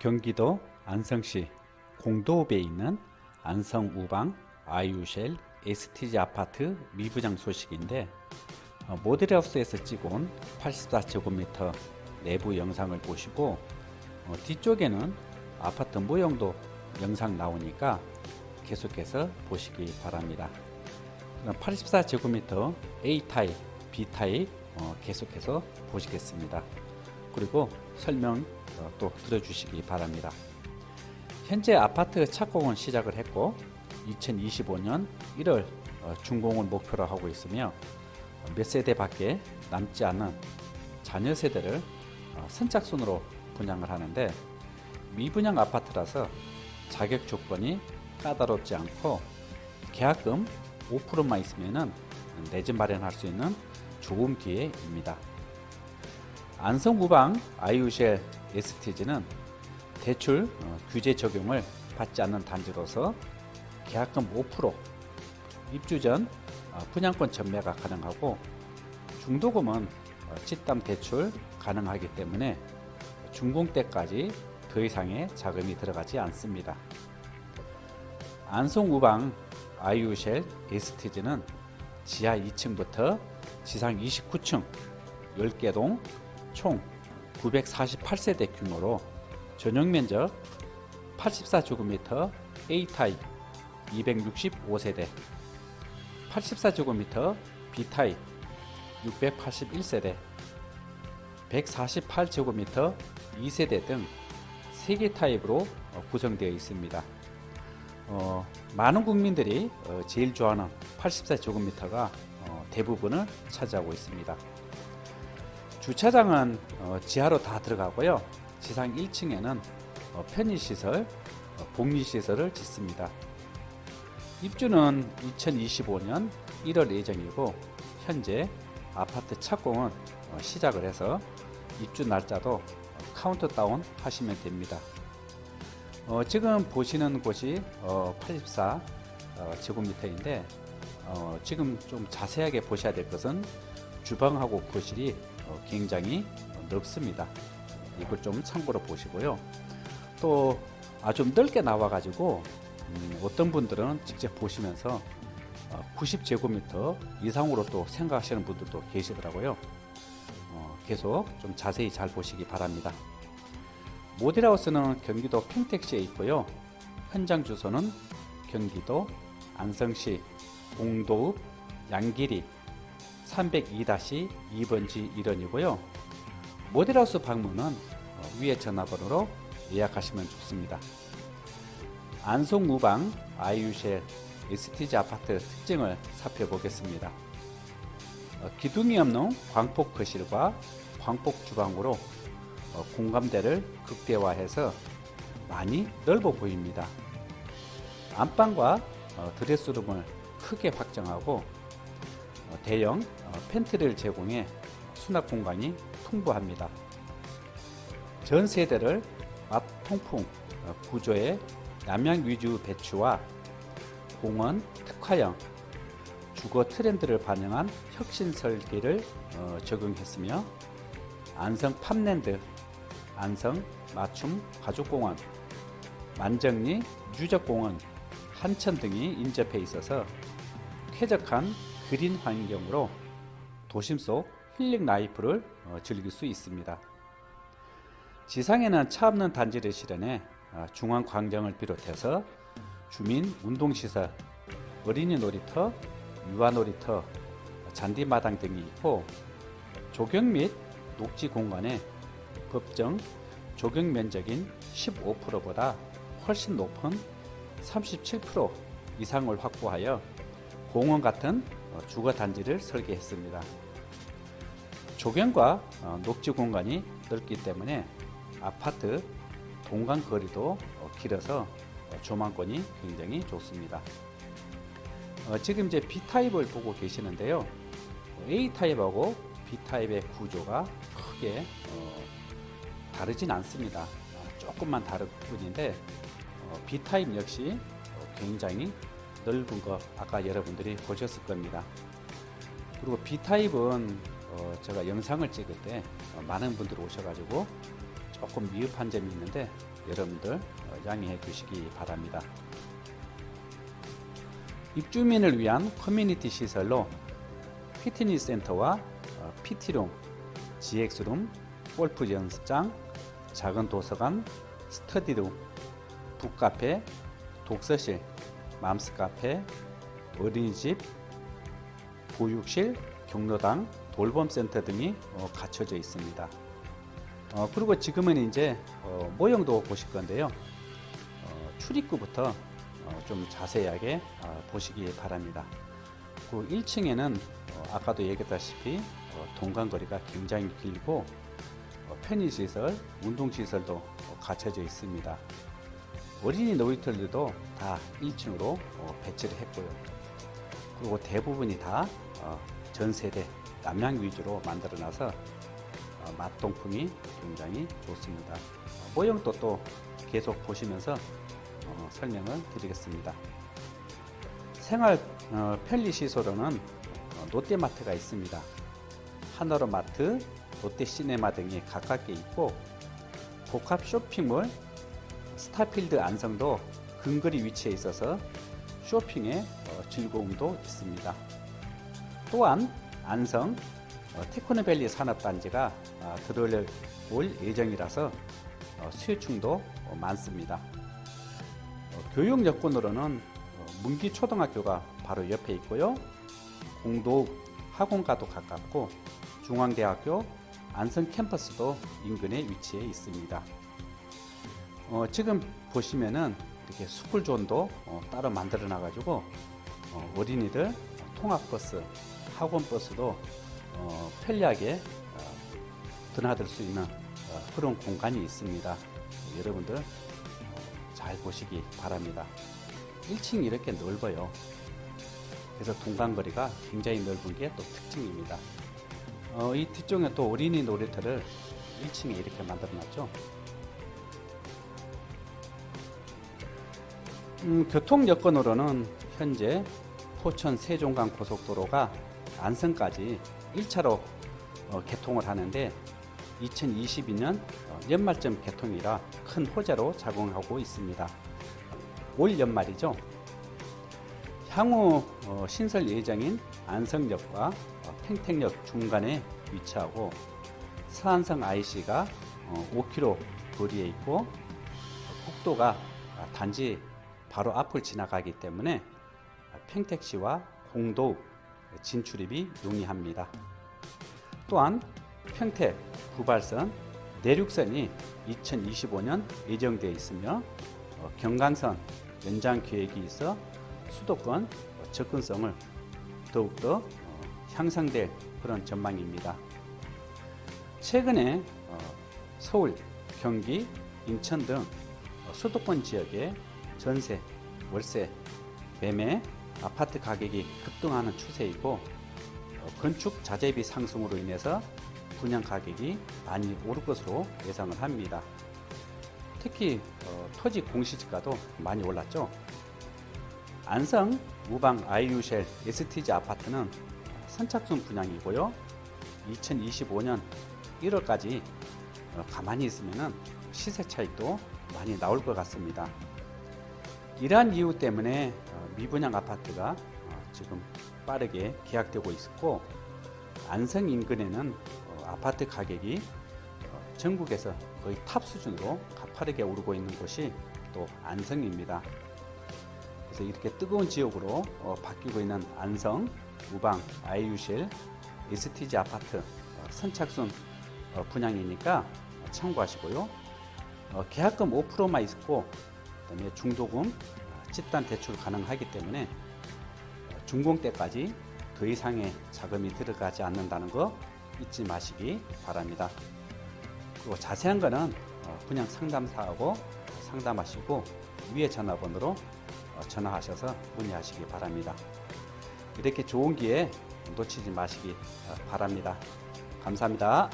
경기도 안성시 공도읍에 있는 안성 우방 아이유쉘 에스티지 아파트 미부장 소식인데 어, 모델하우스에서 찍은 84제곱미터 내부 영상을 보시고 어, 뒤쪽에는 아파트 모형도 영상 나오니까 계속해서 보시기 바랍니다. 84제곱미터 A 타입, B 타입 어, 계속해서 보시겠습니다. 그리고 설명 어, 또 들어주시기 바랍니다. 현재 아파트 착공은 시작을 했고 2025년 1월 어, 준공을 목표로 하고 있으며 몇 세대밖에 남지 않은 자녀 세대를 어, 선착순으로 분양을 하는데 미분양 아파트라서 자격 조건이 까다롭지 않고 계약금 5%만 있으면은 내집 마련할 수 있는 좋은 기회입니다. 안성우방 아이유쉘 STG는 대출 어, 규제 적용을 받지 않는 단지로서 계약금 5% 입주 전 어, 분양권 전매가 가능하고 중도금은 어, 집담 대출 가능하기 때문에 준공 때까지 더 이상의 자금이 들어가지 않습니다. 안성우방 아이유쉘 STG는 지하 2층부터 지상 29층 10개 동 총 948세대 규모로 전용 면적 84제곱미터 A타입 265세대 84제곱미터 B타입 681세대 148제곱미터 2세대 등 3개 타입으로 어, 구성되어 있습니다. 어, 많은 국민들이 어, 제일 좋아하는 84제곱미터가 어, 대부분을 차지하고 있습니다. 주차장은 어, 지하로 다 들어가고요. 지상 1층에는 어, 편의시설, 어, 복리시설을 짓습니다. 입주는 2025년 1월 예정이고 현재 아파트 착공은 어, 시작을 해서 입주 날짜도 어, 카운트다운 하시면 됩니다. 어, 지금 보시는 곳이 어, 84 어, 제곱미터인데 어, 지금 좀 자세하게 보셔야 될 것은 주방하고 거실이 어, 굉장히 어, 넓습니다. 이걸 좀 참고로 보시고요. 또 아주 넓게 나와가지고 음, 어떤 분들은 직접 보시면서 어, 90제곱미터 이상으로 또 생각하시는 분들도 계시더라고요. 어, 계속 좀 자세히 잘 보시기 바랍니다. 모델하우스는 경기도 평택시에 있고요. 현장 주소는 경기도 안성시 공도읍 양길이 302-2번지 1원이고요. 모델하우스 방문은 어, 위에 전화번호로 예약하시면 좋습니다. 안송우방 아이유쉘 STG 아파트 특징을 살펴보겠습니다. 어, 기둥이 없는 광폭 거실과 광폭 주방으로 어, 공감대를 극대화해서 많이 넓어 보입니다. 안방과 어, 드레스룸을 크게 확장하고 어, 대형 어, 팬트리를 제공해 수납 공간이 풍부합니다. 전 세대를 앞 통풍 어, 구조의 남양 위주 배추와 공원 특화형 주거 트렌드를 반영한 혁신 설계를 어, 적용했으며 안성 팜랜드, 안성 맞춤 가족공원, 만정리 유적공원, 한천 등이 인접해 있어서 쾌적한 그린 환경으로 도심 속 힐링 라이프를 어, 즐길 수 있습니다. 지상에는 차 없는 단지를 실현해 어, 중앙 광장을 비롯해서 주민 운동시설, 어린이 놀이터, 유아 놀이터, 잔디마당 등이 있고 조경 및 녹지 공간에 법정 조경 면적인 15%보다 훨씬 높은 37% 이상을 확보하여 공원 같은 어, 주거 단지를 설계했습니다. 조경과 어, 녹지 공간이 넓기 때문에 아파트 동간 거리도 어, 길어서 어, 조망권이 굉장히 좋습니다. 어, 지금 이제 B 타입을 보고 계시는데요. A 타입하고 B 타입의 구조가 크게 어, 다르진 않습니다. 어, 조금만 다를 뿐인데 어, B 타입 역시 어, 굉장히 넓은 거 아까 여러분들이 보셨을 겁니다. 그리고 B 타입은 어, 제가 영상을 찍을 때 어, 많은 분들이 오셔가지고 조금 미흡한 점이 있는데 여러분들 어, 양해해 주시기 바랍니다. 입주민을 위한 커뮤니티 시설로 피트니스 센터와 어, PT룸, GX룸, 골프 연습장, 작은 도서관, 스터디룸, 북카페, 독서실, 맘스 카페, 어린이집, 보육실, 경로당, 돌봄센터 등이 어, 갖춰져 있습니다. 어, 그리고 지금은 이제 어, 모형도 보실 건데요. 어, 출입구부터 어, 좀 자세하게 어, 보시기 바랍니다. 그 1층에는 어, 아까도 얘기했다시피 어, 동간거리가 굉장히 길고 어, 편의시설, 운동시설도 어, 갖춰져 있습니다. 어린이 놀이터들도 다 1층으로 어, 배치를 했고요. 그리고 대부분이 다 어, 전세대 남양 위주로 만들어 놔서 어, 맛동풍이 굉장히 좋습니다. 어, 모형도 또 계속 보시면서 어, 설명을 드리겠습니다. 생활 어, 편리 시설로는 어, 롯데마트가 있습니다. 하나로마트, 롯데시네마 등이 가깝게 있고 복합 쇼핑몰 스타필드 안성도 근거리 위치해 있어서 쇼핑의 어, 즐거움도 있습니다. 또한 안성 어, 테크노밸리 산업단지가 아, 들어올 예정이라서 어, 수요층도 어, 많습니다. 어, 교육 여건으로는 어, 문기 초등학교가 바로 옆에 있고요. 공도 학원과도 가깝고 중앙대학교 안성 캠퍼스도 인근에 위치해 있습니다. 어, 지금 보시면은 이렇게 스쿨존도 어, 따로 만들어 놔 가지고 어, 어린이들 통학버스, 학원버스도 어, 편리하게 어, 드나들 수 있는 어, 그런 공간이 있습니다. 여러분들 어, 잘 보시기 바랍니다. 1층이 이렇게 넓어요. 그래서 동간거리가 굉장히 넓은 게 또 특징입니다. 어, 이 뒤쪽에 또 어린이 놀이터를 1층에 이렇게 만들어 놨죠. 음, 교통 여건으로는 현재 포천 세종간 고속도로가 안성까지 1차로 어, 개통을 하는데 2022년 어, 연말쯤 개통이라 큰 호재로 작용하고 있습니다. 올 연말이죠. 향후 어, 신설 예정인 안성역과 어, 팽택역 중간에 위치하고 서안성 IC가 어, 5km 거리에 있고 어, 국도가 아, 단지 바로 앞을 지나가기 때문에 평택시와 공도 진출입이 용이합니다. 또한 평택 부발선 내륙선이 2025년 예정되어 있으며 어, 경강선 연장 계획이 있어 수도권 접근성을 더욱더 어, 향상될 그런 전망입니다. 최근에 어, 서울, 경기, 인천 등 어, 수도권 지역에 전세, 월세, 매매, 아파트 가격이 급등하는 추세이고 어, 건축 자재비 상승으로 인해서 분양 가격이 많이 오를 것으로 예상을 합니다. 특히 어, 토지 공시지가도 많이 올랐죠. 안성 우방 아이유쉘 STG 아파트는 선착순 분양이고요. 2025년 1월까지 어, 가만히 있으면 시세 차익도 많이 나올 것 같습니다. 이러한 이유 때문에 어, 미분양 아파트가 어, 지금 빠르게 계약되고 있고 안성 인근에는 어, 아파트 가격이 어, 전국에서 거의 탑 수준으로 가파르게 오르고 있는 곳이 또 안성입니다. 그래서 이렇게 뜨거운 지역으로 어, 바뀌고 있는 안성, 우방, 아이유실, STG 아파트 어, 선착순 어, 분양이니까 어, 참고하시고요. 어, 계약금 5%만 있고 그다음에 중도금 어, 집단 대출 가능하기 때문에 어, 준공 때까지 더 이상의 자금이 들어가지 않는다는 거 잊지 마시기 바랍니다. 그리고 자세한 거는 어, 분양 상담사하고 상담하시고 위에 전화번호로 어, 전화하셔서 문의하시기 바랍니다. 이렇게 좋은 기회 놓치지 마시기 어, 바랍니다. 감사합니다.